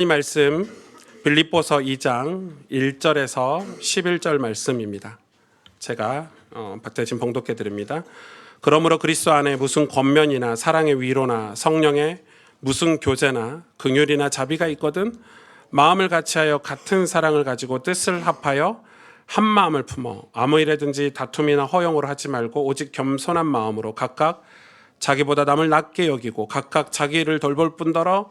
이 말씀 빌립보서 2장 1절에서 11절 말씀입니다. 제가 어, 대신 봉독해 드립니다. 그러므로 그리스도 안에 무슨 권면이나 사랑의 위로나 성령의 무슨 교제나 긍휼이나 자비가 있거든 마음을 같이하여 같은 사랑을 가지고 뜻을 합하여 한 마음을 품어 아무 일에든지 다툼이나 허용으로 하지 말고 오직 겸손한 마음으로 각각 자기보다 남을 낮게 여기고 각각 자기 일을 돌볼 뿐더러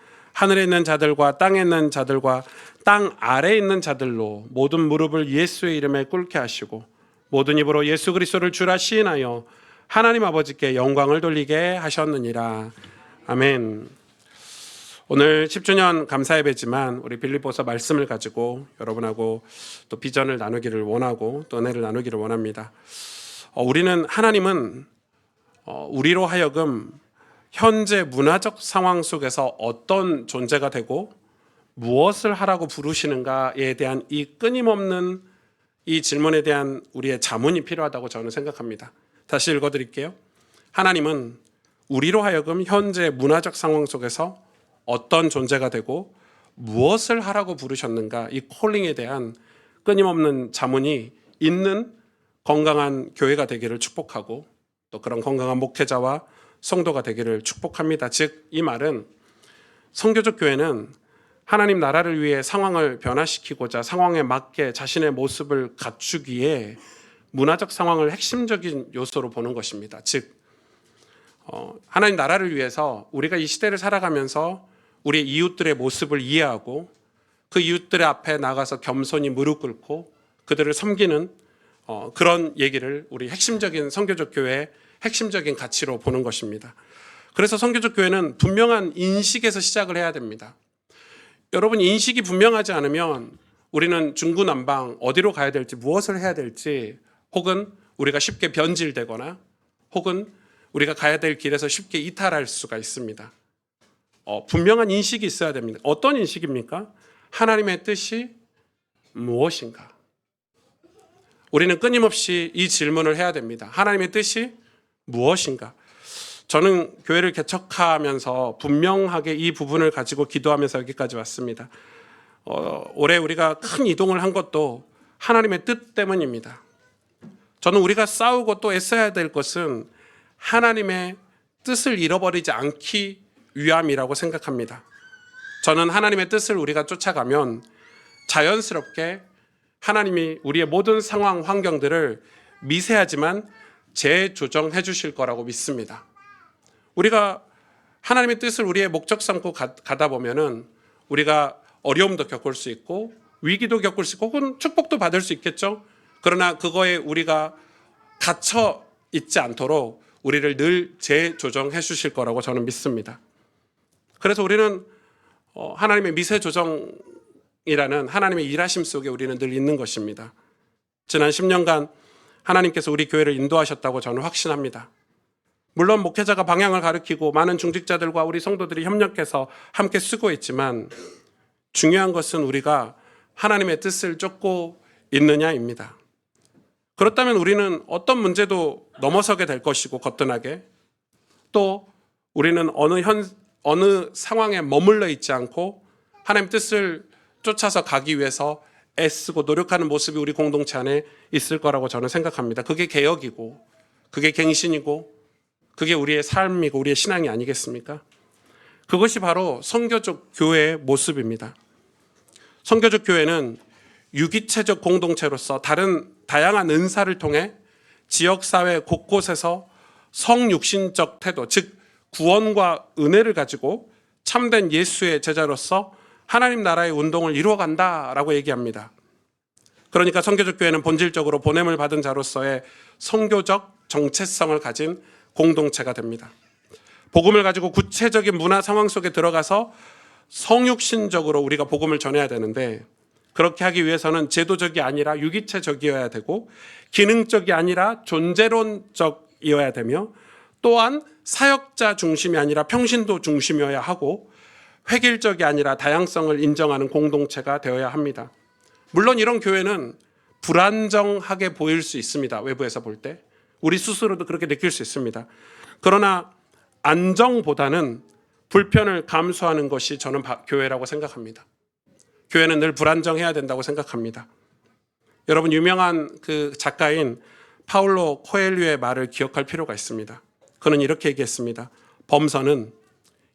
하늘에 있는 자들과 땅에 있는 자들과 땅 아래에 있는 자들로 모든 무릎을 예수의 이름에 꿇게 하시고 모든 입으로 예수 그리스도를 주라 시인하여 하나님 아버지께 영광을 돌리게 하셨느니라. 아멘. 오늘 10주년 감사 예배지만 우리 빌립보서 말씀을 가지고 여러분하고 또 비전을 나누기를 원하고 또 은혜를 나누기를 원합니다. 어, 우리는 하나님은 어, 우리로 하여금 현재 문화적 상황 속에서 어떤 존재가 되고 무엇을 하라고 부르시는가에 대한 이 끊임없는 이 질문에 대한 우리의 자문이 필요하다고 저는 생각합니다. 다시 읽어 드릴게요. 하나님은 우리로 하여금 현재 문화적 상황 속에서 어떤 존재가 되고 무엇을 하라고 부르셨는가 이 콜링에 대한 끊임없는 자문이 있는 건강한 교회가 되기를 축복하고 또 그런 건강한 목회자와 성도가 되기를 축복합니다. 즉 이 말은 성교적 교회는 하나님 나라를 위해 상황을 변화시키고자 상황에 맞게 자신의 모습을 갖추기에 문화적 상황을 핵심적인 요소로 보는 것입니다. 즉 어, 하나님 나라를 위해서 우리가 이 시대를 살아가면서 우리 이웃들의 모습을 이해하고 그 이웃들의 앞에 나가서 겸손히 무릎 꿇고 그들을 섬기는 어, 그런 얘기를 우리 핵심적인 성교적 교회의 핵심적인 가치로 보는 것입니다. 그래서 성교적 교회는 분명한 인식에서 시작을 해야 됩니다. 여러분 인식이 분명하지 않으면 우리는 중구난방 어디로 가야 될지 무엇을 해야 될지 혹은 우리가 쉽게 변질되거나 혹은 우리가 가야 될 길에서 쉽게 이탈할 수가 있습니다. 어, 분명한 인식이 있어야 됩니다. 어떤 인식입니까? 하나님의 뜻이 무엇인가? 우리는 끊임없이 이 질문을 해야 됩니다. 하나님의 뜻이 무엇인가? 저는 교회를 개척하면서 분명하게 이 부분을 가지고 기도하면서 여기까지 왔습니다. 어, 올해 우리가 큰 이동을 한 것도 하나님의 뜻 때문입니다. 저는 우리가 싸우고 또 애써야 될 것은 하나님의 뜻을 잃어버리지 않기 위함이라고 생각합니다. 저는 하나님의 뜻을 우리가 쫓아가면 자연스럽게 하나님이 우리의 모든 상황 환경들을 미세하지만 재조정해 주실 거라고 믿습니다. 우리가 하나님의 뜻을 우리의 목적 삼고 가, 다 보면은 우리가 어려움도 겪을 수 있고 위기도 겪을 수 있고 혹은 축복도 받을 수 있겠죠. 그러나 그거에 우리가 갇혀 있지 않도록 우리를 늘 재조정해 주실 거라고 저는 믿습니다. 그래서 우리는 어, 하나님의 미세 조정이라는 하나님의 일하심 속에 우리는 늘 있는 것입니다. 지난 10년간 하나님께서 우리 교회를 인도하셨다고 저는 확신합니다. 물론 목회자가 방향을 가리키고 많은 중직자들과 우리 성도들이 협력해서 함께 수고했지만 중요한 것은 우리가 하나님의 뜻을 쫓고 있느냐입니다. 그렇다면 우리는 어떤 문제도 넘어서게 될 것이고 거뜬하게 또 우리는 어느 현 어느 상황에 머물러 있지 않고 하나님 뜻을 쫓아서 가기 위해서 애쓰고 노력하는 모습이 우리 공동체 안에 있을 거라고 저는 생각합니다. 그게 개혁이고 그게 갱신이고 그게 우리의 삶이고 우리의 신앙이 아니겠습니까? 그것이 바로 성교적 교회의 모습입니다. 성교적 교회는 유기체적 공동체로서 다른 다양한 은사를 통해 지역 사회 곳곳에서 성육신적 태도, 즉 구원과 은혜를 가지고 참된 예수의 제자로서 하나님 나라의 운동을 이루어간다라고 얘기합니다. 그러니까 성교적 교회는 본질적으로 보냄을 받은 자로서의 성교적 정체성을 가진 공동체가 됩니다. 복음을 가지고 구체적인 문화 상황 속에 들어가서 성육신적으로 우리가 복음을 전해야 되는데 그렇게 하기 위해서는 제도적이 아니라 유기체적이어야 되고 기능적이 아니라 존재론적이어야 되며 또한 사역자 중심이 아니라 평신도 중심이어야 하고 획일적이 아니라 다양성을 인정하는 공동체가 되어야 합니다. 물론 이런 교회는 불안정하게 보일 수 있습니다. 외부에서 볼 때. 우리 스스로도 그렇게 느낄 수 있습니다. 그러나 안정보다는 불편을 감수하는 것이 저는 바- 교회라고 생각합니다. 교회는 늘 불안정해야 된다고 생각합니다. 여러분 유명한 그 작가인 파울로 코엘류의 말을 기억할 필요가 있습니다. 그는 이렇게 얘기했습니다. 범선은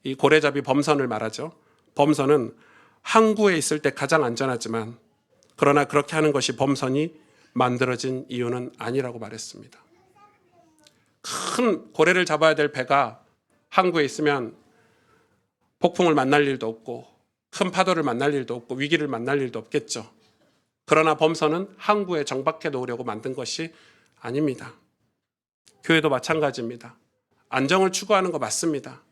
이 고래잡이 범선을 말하죠. 범선은 항구에 있을 때 가장 안전하지만 그러나 그렇게 하는 것이 범선이 만들어진 이유는 아니라고 말했습니다. 큰 고래를 잡아야 될 배가 항구에 있으면 폭풍을 만날 일도 없고 큰 파도를 만날 일도 없고 위기를 만날 일도 없겠죠. 그러나 범선은 항구에 정박해 놓으려고 만든 것이 아닙니다. 교회도 마찬가지입니다. 안정을 추구하는 거 맞습니다.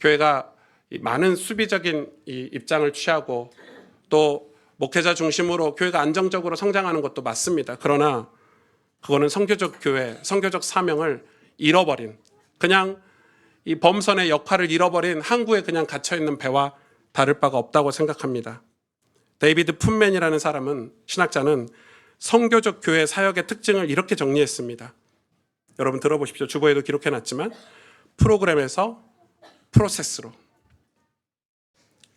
교회가 이 많은 수비적인 이 입장을 취하고 또 목회자 중심으로 교회가 안정적으로 성장하는 것도 맞습니다. 그러나 그거는 성교적 교회, 성교적 사명을 잃어버린 그냥 이 범선의 역할을 잃어버린 항구에 그냥 갇혀 있는 배와 다를 바가 없다고 생각합니다. 데이비드 푼맨이라는 사람은 신학자는 성교적 교회 사역의 특징을 이렇게 정리했습니다. 여러분 들어보십시오. 주보에도 기록해 놨지만 프로그램에서 프로세스로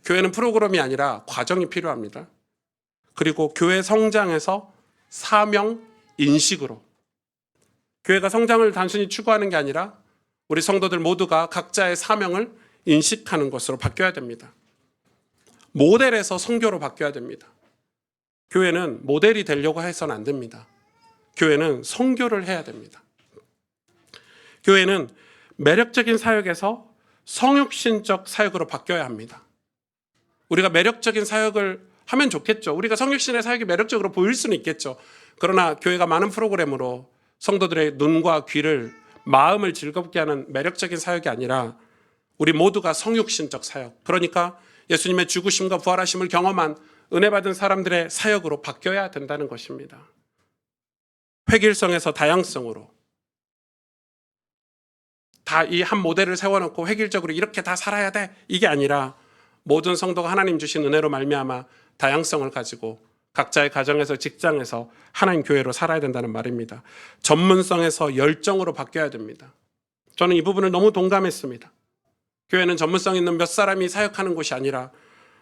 교회는 프로그램이 아니라 과정이 필요합니다. 그리고 교회 성장에서 사명 인식으로 교회가 성장을 단순히 추구하는 게 아니라 우리 성도들 모두가 각자의 사명을 인식하는 것으로 바뀌어야 됩니다. 모델에서 성교로 바뀌어야 됩니다. 교회는 모델이 되려고 해서는 안 됩니다. 교회는 성교를 해야 됩니다. 교회는 매력적인 사역에서 성육신적 사역으로 바뀌어야 합니다. 우리가 매력적인 사역을 하면 좋겠죠. 우리가 성육신의 사역이 매력적으로 보일 수는 있겠죠. 그러나 교회가 많은 프로그램으로 성도들의 눈과 귀를 마음을 즐겁게 하는 매력적인 사역이 아니라 우리 모두가 성육신적 사역. 그러니까 예수님의 죽으심과 부활하심을 경험한 은혜 받은 사람들의 사역으로 바뀌어야 된다는 것입니다. 획일성에서 다양성으로 다 이 한 모델을 세워놓고 획일적으로 이렇게 다 살아야 돼 이게 아니라 모든 성도가 하나님 주신 은혜로 말미암아 다양성을 가지고 각자의 가정에서 직장에서 하나님 교회로 살아야 된다는 말입니다. 전문성에서 열정으로 바뀌어야 됩니다. 저는 이 부분을 너무 동감했습니다. 교회는 전문성 있는 몇 사람이 사역하는 곳이 아니라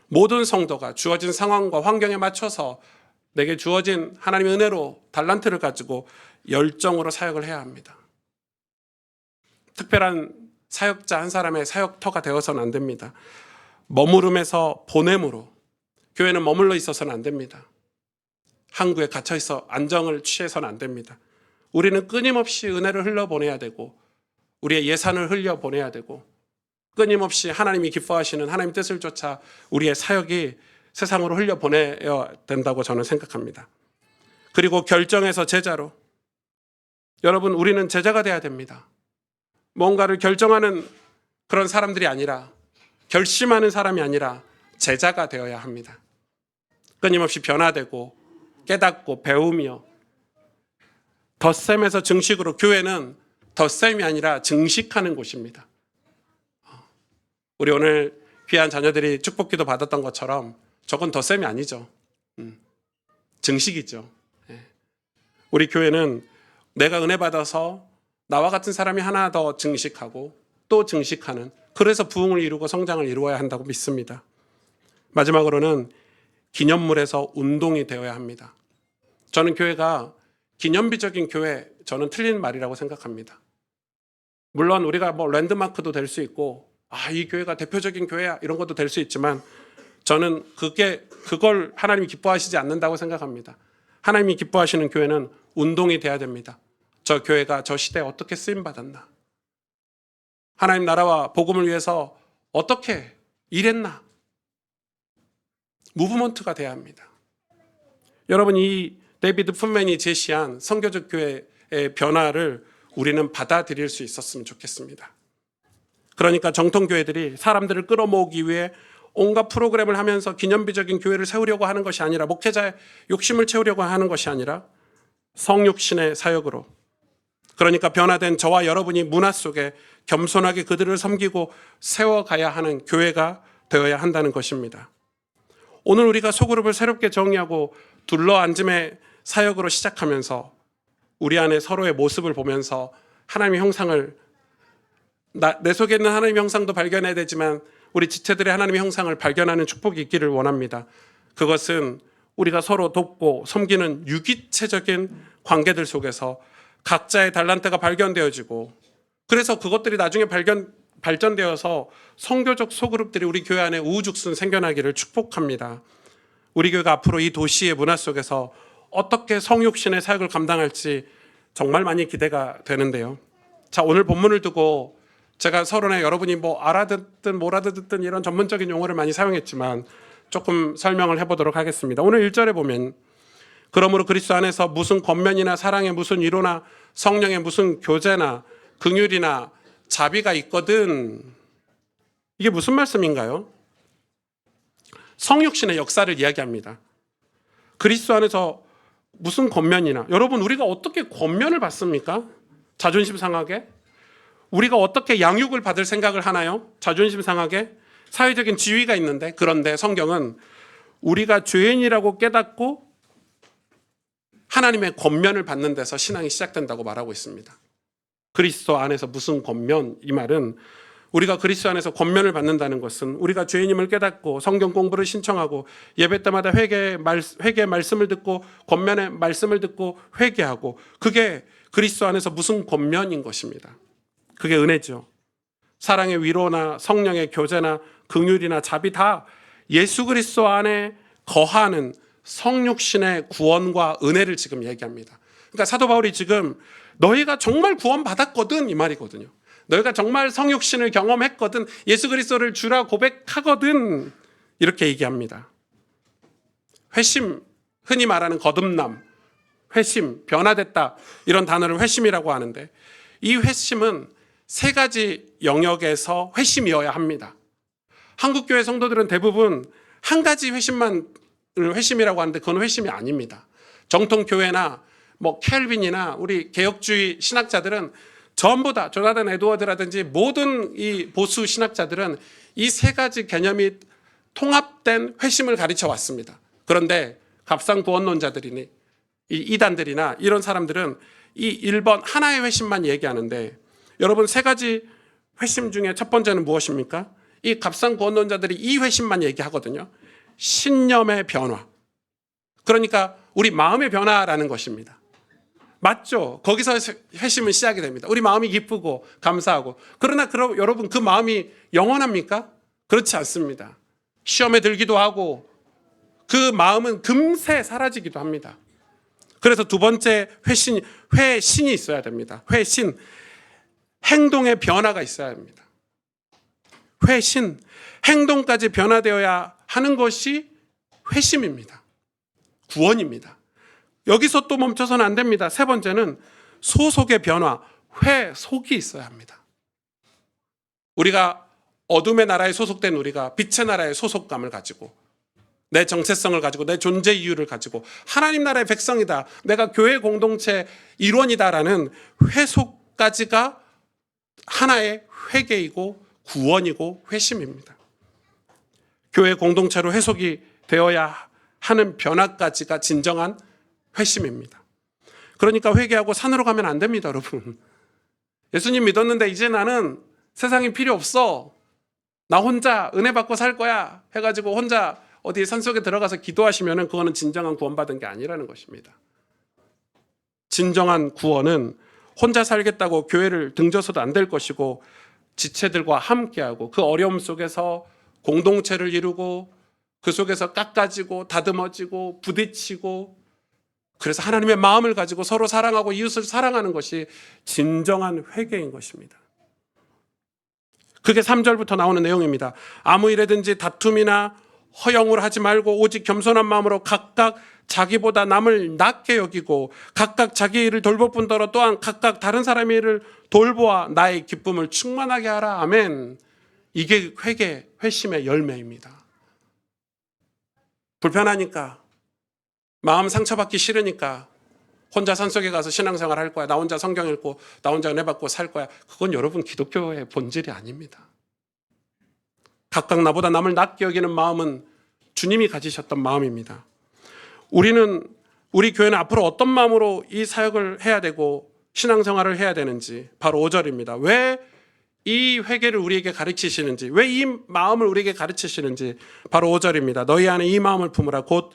모든 성도가 주어진 상황과 환경에 맞춰서 내게 주어진 하나님의 은혜로 달란트를 가지고 열정으로 사역을 해야 합니다. 특별한 사역자 한 사람의 사역터가 되어서는 안 됩니다. 머무름에서 보냄으로 교회는 머물러 있어서는 안 됩니다. 항구에 갇혀 있어 안정을 취해서는 안 됩니다. 우리는 끊임없이 은혜를 흘려보내야 되고 우리의 예산을 흘려보내야 되고 끊임없이 하나님이 기뻐하시는 하나님 뜻을 쫓아 우리의 사역이 세상으로 흘려보내야 된다고 저는 생각합니다. 그리고 결정에서 제자로 여러분 우리는 제자가 돼야 됩니다. 뭔가를 결정하는 그런 사람들이 아니라 결심하는 사람이 아니라 제자가 되어야 합니다. 끊임없이 변화되고 깨닫고 배우며 덧셈에서 증식으로 교회는 덧셈이 아니라 증식하는 곳입니다. 우리 오늘 귀한 자녀들이 축복기도 받았던 것처럼 저건 덧셈이 아니죠. 음, 증식이죠. 예. 우리 교회는 내가 은혜 받아서 나와 같은 사람이 하나 더 증식하고 또 증식하는 그래서 부흥을 이루고 성장을 이루어야 한다고 믿습니다. 마지막으로는 기념물에서 운동이 되어야 합니다. 저는 교회가 기념비적인 교회 저는 틀린 말이라고 생각합니다. 물론 우리가 뭐 랜드마크도 될 수 있고 아, 이 교회가 대표적인 교회야 이런 것도 될 수 있지만 저는 그게 그걸 하나님이 기뻐하시지 않는다고 생각합니다. 하나님이 기뻐하시는 교회는 운동이 돼야 됩니다. 저 교회가 저 시대에 어떻게 쓰임 받았나? 하나님 나라와 복음을 위해서 어떻게 일했나? 무브먼트가 돼야 합니다. 여러분 이 데이비드 푼맨이 제시한 성교적 교회의 변화를 우리는 받아들일 수 있었으면 좋겠습니다. 그러니까 정통 교회들이 사람들을 끌어모으기 위해 온갖 프로그램을 하면서 기념비적인 교회를 세우려고 하는 것이 아니라 목회자의 욕심을 채우려고 하는 것이 아니라 성육신의 사역으로 그러니까 변화된 저와 여러분이 문화 속에 겸손하게 그들을 섬기고 세워가야 하는 교회가 되어야 한다는 것입니다. 오늘 우리가 소그룹을 새롭게 정의하고 둘러앉음의 사역으로 시작하면서 우리 안에 서로의 모습을 보면서 하나님의 형상을 나, 내 속에 있는 하나님의 형상도 발견해야 되지만 우리 지체들의 하나님의 형상을 발견하는 축복이 있기를 원합니다. 그것은 우리가 서로 돕고 섬기는 유기체적인 관계들 속에서 각자의 달란트가 발견되어지고 그래서 그것들이 나중에 발견 발전되어서 성교적 소그룹들이 우리 교회 안에 우후죽순 생겨나기를 축복합니다. 우리 교회가 앞으로 이 도시의 문화 속에서 어떻게 성육신의 사역을 감당할지 정말 많이 기대가 되는데요. 자, 오늘 본문을 두고 제가 서론에 여러분이 뭐 알아듣든 못 알아듣든 이런 전문적인 용어를 많이 사용했지만 조금 설명을 해보도록 하겠습니다. 오늘 1절에 보면 그러므로 그리스도 안에서 무슨 권면이나 사랑의 무슨 위로나 성령의 무슨 교제나 긍휼이나 자비가 있거든. 이게 무슨 말씀인가요? 성육신의 역사를 이야기합니다. 그리스도 안에서 무슨 권면이나 여러분 우리가 어떻게 권면을 받습니까? 자존심 상하게? 우리가 어떻게 양육을 받을 생각을 하나요? 자존심 상하게? 사회적인 지위가 있는데 그런데 성경은 우리가 죄인이라고 깨닫고 하나님의 권면을 받는 데서 신앙이 시작된다고 말하고 있습니다. 그리스도 안에서 무슨 권면 이 말은 우리가 그리스도 안에서 권면을 받는다는 것은 우리가 죄인임을 깨닫고 성경 공부를 신청하고 예배 때마다 회개 말 회개 말씀을 듣고 권면의 말씀을 듣고 회개하고 그게 그리스도 안에서 무슨 권면인 것입니다. 그게 은혜죠. 사랑의 위로나 성령의 교제나 긍휼이나 자비 다 예수 그리스도 안에 거하는 성육신의 구원과 은혜를 지금 얘기합니다. 그러니까 사도 바울이 지금 너희가 정말 구원받았거든 이 말이거든요. 너희가 정말 성육신을 경험했거든 예수 그리스도를 주라 고백하거든 이렇게 얘기합니다. 회심 흔히 말하는 거듭남, 회심, 변화됐다 이런 단어를 회심이라고 하는데 이 회심은 세 가지 영역에서 회심이어야 합니다. 한국 교회 성도들은 대부분 한 가지 회심만 회심이라고 하는데 그건 회심이 아닙니다. 정통 교회나 뭐 켈빈이나 우리 개혁주의 신학자들은 전부 다 조나단 에드워드라든지 모든 이 보수 신학자들은 이 세 가지 개념이 통합된 회심을 가르쳐 왔습니다. 그런데 갑상 구원론자들이니 이 이단들이나 이런 사람들은 이 1번 하나의 회심만 얘기하는데 여러분 세 가지 회심 중에 첫 번째는 무엇입니까? 이 갑상 구원론자들이 이 회심만 얘기하거든요. 신념의 변화. 그러니까 우리 마음의 변화라는 것입니다. 맞죠? 거기서 회심은 시작이 됩니다. 우리 마음이 기쁘고 감사하고. 그러나 그럼 여러분 그 마음이 영원합니까? 그렇지 않습니다. 시험에 들기도 하고 그 마음은 금세 사라지기도 합니다. 그래서 두 번째 회신, 회신이 있어야 됩니다. 회신. 행동의 변화가 있어야 합니다. 회신. 행동까지 변화되어야 하는 것이 회심입니다. 구원입니다. 여기서 또 멈춰서는 안 됩니다. 세 번째는 소속의 변화, 회 속이 있어야 합니다. 우리가 어둠의 나라에 소속된 우리가 빛의 나라의 소속감을 가지고 내 정체성을 가지고 내 존재 이유를 가지고 하나님 나라의 백성이다. 내가 교회 공동체 일원이다라는 회속까지가 하나의 회개이고 구원이고 회심입니다. 교회 공동체로 회속이 되어야 하는 변화까지가 진정한 회심입니다. 그러니까 회개하고 산으로 가면 안 됩니다, 여러분. 예수님 믿었는데 이제 나는 세상이 필요 없어. 나 혼자 은혜 받고 살 거야. 해가지고 혼자 어디 산속에 들어가서 기도하시면 그거는 진정한 구원받은 게 아니라는 것입니다. 진정한 구원은 혼자 살겠다고 교회를 등져서도 안 될 것이고 지체들과 함께하고 그 어려움 속에서 공동체를 이루고 그 속에서 깎아지고 다듬어지고 부딪히고 그래서 하나님의 마음을 가지고 서로 사랑하고 이웃을 사랑하는 것이 진정한 회개인 것입니다. 그게 3절부터 나오는 내용입니다. 아무 일에든지 다툼이나 허영을 하지 말고 오직 겸손한 마음으로 각각 자기보다 남을 낮게 여기고 각각 자기 일을 돌볼 뿐더러 또한 각각 다른 사람의 일을 돌보아 나의 기쁨을 충만하게 하라. 아멘. 이게 회개, 회심의 열매입니다. 불편하니까 마음 상처받기 싫으니까 혼자 산속에 가서 신앙생활 할 거야. 나 혼자 성경 읽고 나 혼자 은혜 받고 살 거야. 그건 여러분 기독교의 본질이 아닙니다. 각각 나보다 남을 낮게 여기는 마음은 주님이 가지셨던 마음입니다. 우리는 우리 교회는 앞으로 어떤 마음으로 이 사역을 해야 되고 신앙생활을 해야 되는지 바로 5절입니다. 왜 이 회개를 우리에게 가르치시는지 왜 이 마음을 우리에게 가르치시는지 바로 5절입니다. 너희 안에 이 마음을 품으라 곧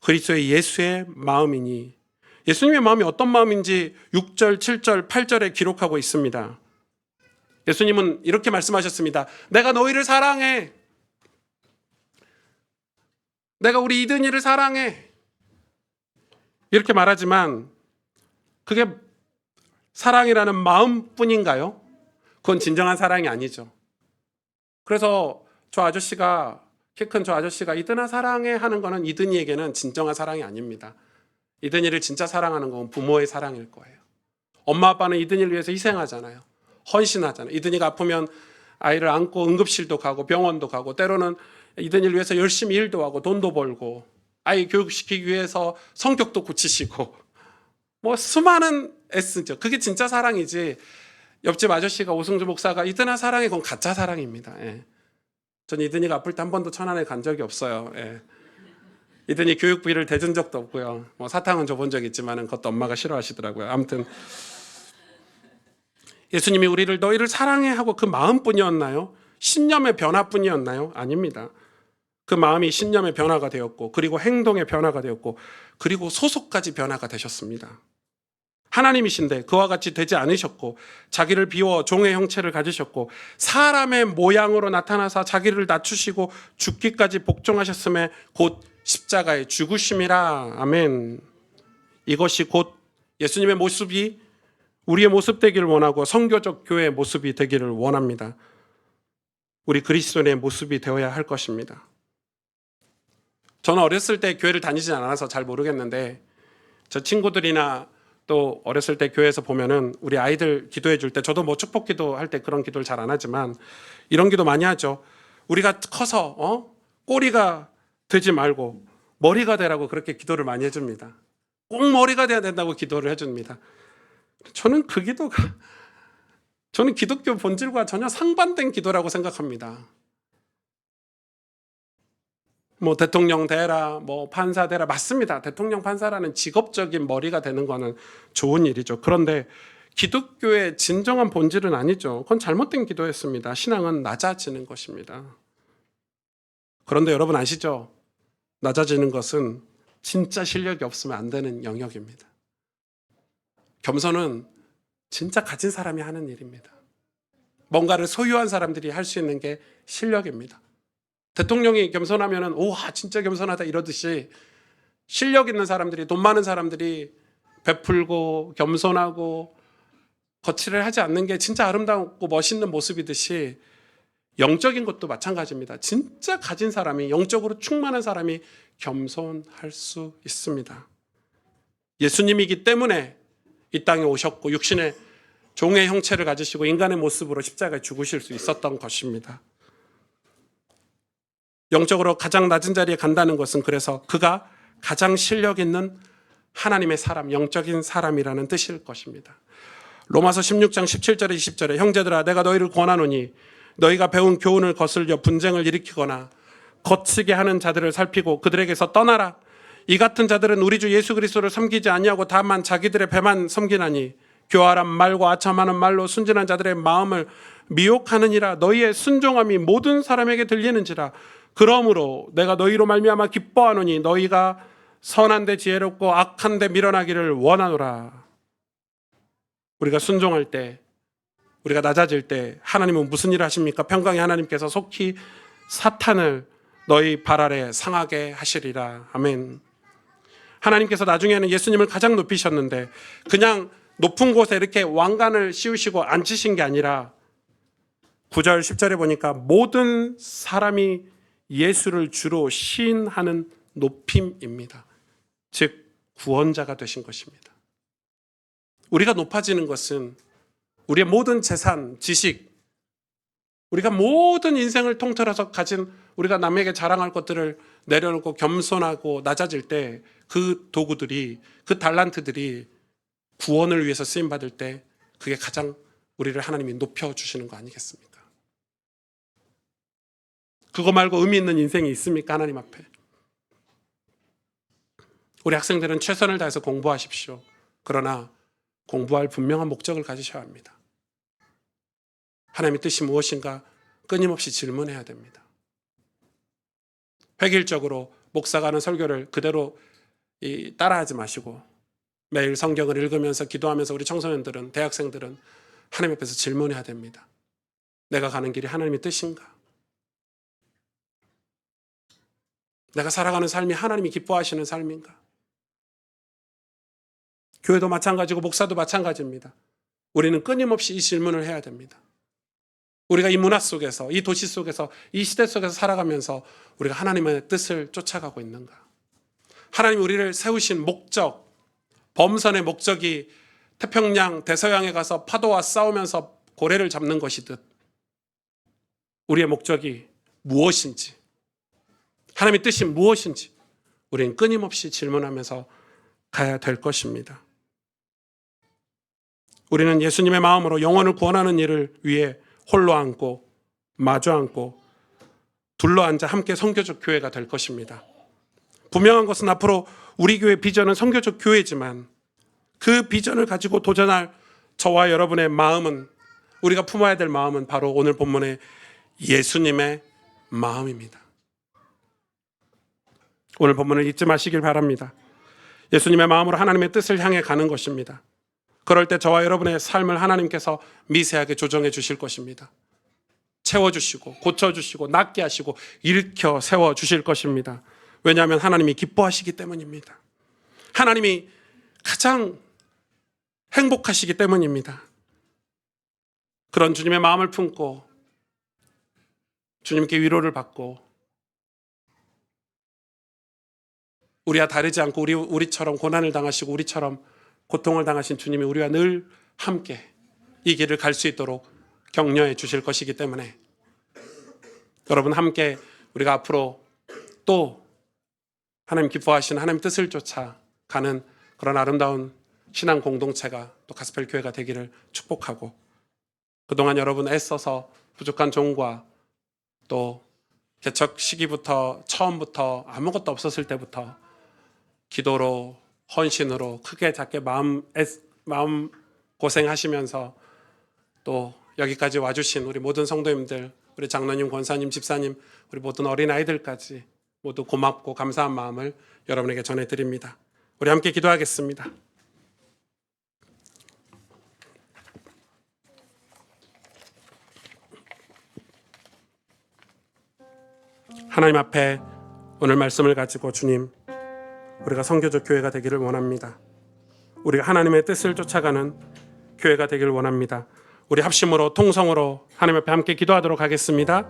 그리스도의 예수의 마음이니 예수님의 마음이 어떤 마음인지 6절, 7절, 8절에 기록하고 있습니다. 예수님은 이렇게 말씀하셨습니다. 내가 너희를 사랑해. 내가 우리 이든이를 사랑해. 이렇게 말하지만 그게 사랑이라는 마음뿐인가요? 그건 진정한 사랑이 아니죠. 그래서 저 아저씨가 키 큰 저 아저씨가 이든아 사랑해 하는 거는 이든이에게는 진정한 사랑이 아닙니다. 이든이를 진짜 사랑하는 건 부모의 사랑일 거예요. 엄마 아빠는 이든이를 위해서 희생하잖아요. 헌신하잖아요. 이든이가 아프면 아이를 안고 응급실도 가고 병원도 가고 때로는 이든이를 위해서 열심히 일도 하고 돈도 벌고 아이 교육시키기 위해서 성격도 고치시고 뭐 수많은 애쓰죠. 그게 진짜 사랑이지. 옆집 아저씨가 오승주 목사가 이든아 사랑해 그건 가짜 사랑입니다. 예. 전 이든이가 아플 때 한 번도 천안에 간 적이 없어요. 예. 이든이 교육비를 대준 적도 없고요. 뭐 사탕은 줘본 적 있지만은 그것도 엄마가 싫어하시더라고요. 아무튼 예수님이 우리를 너희를 사랑해 하고 그 마음뿐이었나요? 신념의 변화뿐이었나요? 아닙니다. 그 마음이 신념의 변화가 되었고 그리고 행동의 변화가 되었고 그리고 소속까지 변화가 되셨습니다. 하나님이신데 그와 같이 되지 않으셨고 자기를 비워 종의 형체를 가지셨고 사람의 모양으로 나타나사 자기를 낮추시고 죽기까지 복종하셨음에 곧 십자가의 죽으심이라 아멘. 이것이 곧 예수님의 모습이 우리의 모습 되기를 원하고 성교적 교회의 모습이 되기를 원합니다. 우리 그리스도인의 모습이 되어야 할 것입니다. 저는 어렸을 때 교회를 다니지 않아서 잘 모르겠는데 저 친구들이나 또 어렸을 때 교회에서 보면은 우리 아이들 기도해 줄 때 저도 뭐 축복 기도 할 때 그런 기도를 잘 안 하지만 이런 기도 많이 하죠. 우리가 커서 어? 꼬리가 되지 말고 머리가 되라고 그렇게 기도를 많이 해줍니다. 꼭 머리가 돼야 된다고 기도를 해줍니다. 저는 그 기도가 저는 기독교 본질과 전혀 상반된 기도라고 생각합니다. 뭐 대통령 되라, 뭐 판사 되라 맞습니다. 대통령 판사라는 직업적인 머리가 되는 거는 좋은 일이죠. 그런데 기독교의 진정한 본질은 아니죠. 그건 잘못된 기도였습니다. 신앙은 낮아지는 것입니다. 그런데 여러분 아시죠? 낮아지는 것은 진짜 실력이 없으면 안 되는 영역입니다. 겸손은 진짜 가진 사람이 하는 일입니다. 뭔가를 소유한 사람들이 할 수 있는 게 실력입니다. 대통령이 겸손하면은 오와 진짜 겸손하다 이러듯이 실력 있는 사람들이 돈 많은 사람들이 베풀고 겸손하고 거칠을 하지 않는 게 진짜 아름답고 멋있는 모습이듯이 영적인 것도 마찬가지입니다. 진짜 가진 사람이 영적으로 충만한 사람이 겸손할 수 있습니다. 예수님이기 때문에 이 땅에 오셨고 육신의 종의 형체를 가지시고 인간의 모습으로 십자가에 죽으실 수 있었던 것입니다. 영적으로 가장 낮은 자리에 간다는 것은 그래서 그가 가장 실력 있는 하나님의 사람, 영적인 사람이라는 뜻일 것입니다. 로마서 16장 17절에 20절에 형제들아 내가 너희를 권하노니 너희가 배운 교훈을 거슬려 분쟁을 일으키거나 거치게 하는 자들을 살피고 그들에게서 떠나라. 이 같은 자들은 우리 주 예수 그리스도를 섬기지 아니하고 다만 자기들의 배만 섬기나니 교활한 말과 아첨하는 말로 순진한 자들의 마음을 미혹하느니라 너희의 순종함이 모든 사람에게 들리는지라 그러므로 내가 너희로 말미암아 기뻐하노니 너희가 선한데 지혜롭고 악한데 밀어나기를 원하노라. 우리가 순종할 때 우리가 낮아질 때 하나님은 무슨 일을 하십니까? 평강의 하나님께서 속히 사탄을 너희 발 아래 상하게 하시리라. 아멘. 하나님께서 나중에는 예수님을 가장 높이셨는데 그냥 높은 곳에 이렇게 왕관을 씌우시고 앉히신 게 아니라 9절 10절에 보니까 모든 사람이 예수를 주로 시인하는 높임입니다. 즉 구원자가 되신 것입니다. 우리가 높아지는 것은 우리의 모든 재산, 지식, 우리가 모든 인생을 통틀어서 가진 우리가 남에게 자랑할 것들을 내려놓고 겸손하고 낮아질 때 그 도구들이 그 달란트들이 구원을 위해서 쓰임 받을 때 그게 가장 우리를 하나님이 높여 주시는 거 아니겠습니까? 그거 말고 의미 있는 인생이 있습니까? 하나님 앞에. 우리 학생들은 최선을 다해서 공부하십시오. 그러나 공부할 분명한 목적을 가지셔야 합니다. 하나님의 뜻이 무엇인가 끊임없이 질문해야 됩니다. 획일적으로 목사가 하는 설교를 그대로 이 따라하지 마시고 매일 성경을 읽으면서 기도하면서 우리 청소년들은 대학생들은 하나님 앞에서 질문해야 됩니다. 내가 가는 길이 하나님의 뜻인가? 내가 살아가는 삶이 하나님이 기뻐하시는 삶인가? 교회도 마찬가지고 목사도 마찬가지입니다. 우리는 끊임없이 이 질문을 해야 됩니다. 우리가 이 문화 속에서, 이 도시 속에서, 이 시대 속에서 살아가면서 우리가 하나님의 뜻을 쫓아가고 있는가? 하나님이 우리를 세우신 목적, 범선의 목적이 태평양, 대서양에 가서 파도와 싸우면서 고래를 잡는 것이듯 우리의 목적이 무엇인지, 하나님의 뜻이 무엇인지 우리는 끊임없이 질문하면서 가야 될 것입니다. 우리는 예수님의 마음으로 영혼을 구원하는 일을 위해 홀로 앉고 마주 앉고 둘러 앉아 함께 성교적 교회가 될 것입니다. 분명한 것은 앞으로 우리 교회 비전은 성교적 교회지만 그 비전을 가지고 도전할 저와 여러분의 마음은 우리가 품어야 될 마음은 바로 오늘 본문의 예수님의 마음입니다. 오늘 본문을 잊지 마시길 바랍니다. 예수님의 마음으로 하나님의 뜻을 향해 가는 것입니다. 그럴 때 저와 여러분의 삶을 하나님께서 미세하게 조정해 주실 것입니다. 채워주시고, 고쳐주시고, 낫게 하시고, 일으켜 세워 주실 것입니다. 왜냐하면 하나님이 기뻐하시기 때문입니다. 하나님이 가장 행복하시기 때문입니다. 그런 주님의 마음을 품고, 주님께 위로를 받고, 우리와 다르지 않고 우리 우리처럼 고난을 당하시고 우리처럼 고통을 당하신 주님이 우리와 늘 함께 이 길을 갈 수 있도록 격려해 주실 것이기 때문에 여러분 함께 우리가 앞으로 또 하나님 기뻐하시는 하나님 뜻을 쫓아 가는 그런 아름다운 신앙 공동체가 또 가스펠 교회가 되기를 축복하고 그동안 여러분 애써서 부족한 종과 또 개척 시기부터 처음부터 아무것도 없었을 때부터 기도로 헌신으로 크게 작게 마음 애, 마음 고생하시면서 또 여기까지 와주신 우리 모든 성도님들, 우리 장로님, 권사님, 집사님, 우리 모든 어린 아이들까지 모두 고맙고 감사한 마음을 여러분에게 전해드립니다. 우리 함께 기도하겠습니다. 하나님 앞에 오늘 말씀을 가지고 주님 우리가 성교적 교회가 되기를 원합니다. 우리가 하나님의 뜻을 쫓아가는 교회가 되기를 원합니다. 우리 합심으로 통성으로 하나님 앞에 함께 기도하도록 하겠습니다.